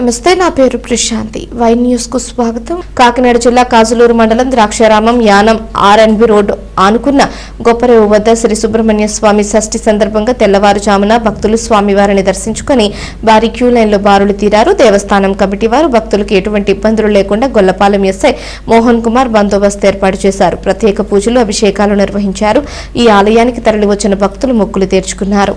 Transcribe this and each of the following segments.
నమస్తే నా పేరు ప్రశాంతి. వై న్యూస్కు స్వాగతం. కాకినాడ జిల్లా కాజులూరు మండలం Draksharamam Yanam R N B road ఆనుకున్న Gopparevu వద్ద శ్రీ సుబ్రహ్మణ్య స్వామి షష్ఠి సందర్భంగా తెల్లవారుజామున భక్తులు స్వామివారిని దర్శించుకుని భారీ క్యూ లైన్లో బారులు తీరారు. దేవస్థానం కమిటీ వారు భక్తులకు ఎటువంటి ఇబ్బందులు లేకుండా గొల్లపాలెం ఎస్ఐ మోహన్ కుమార్ బందోబస్తు ఏర్పాటు చేశారు. ప్రత్యేక పూజలు అభిషేకాలు నిర్వహించారు. ఈ ఆలయానికి తరలివచ్చిన భక్తులు మొక్కులు తీర్చుకున్నారు.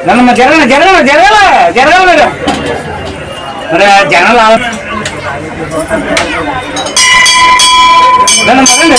వేసేది నన్నమ్మ జర నన్నమ్మ జరగ జరగ జరగల జరగల మీరు మరి ఆ జనాలు ఆవ- నన్నమ్మ రండి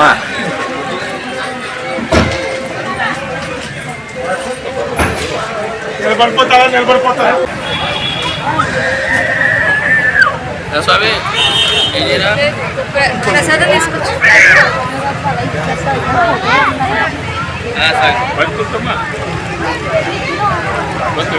มาเอลบอลปตาเอลบอลปตาแล้วสวัสดีเอเจนะประสาทนี้สุดอ่าสักวันตุตมะวันตุ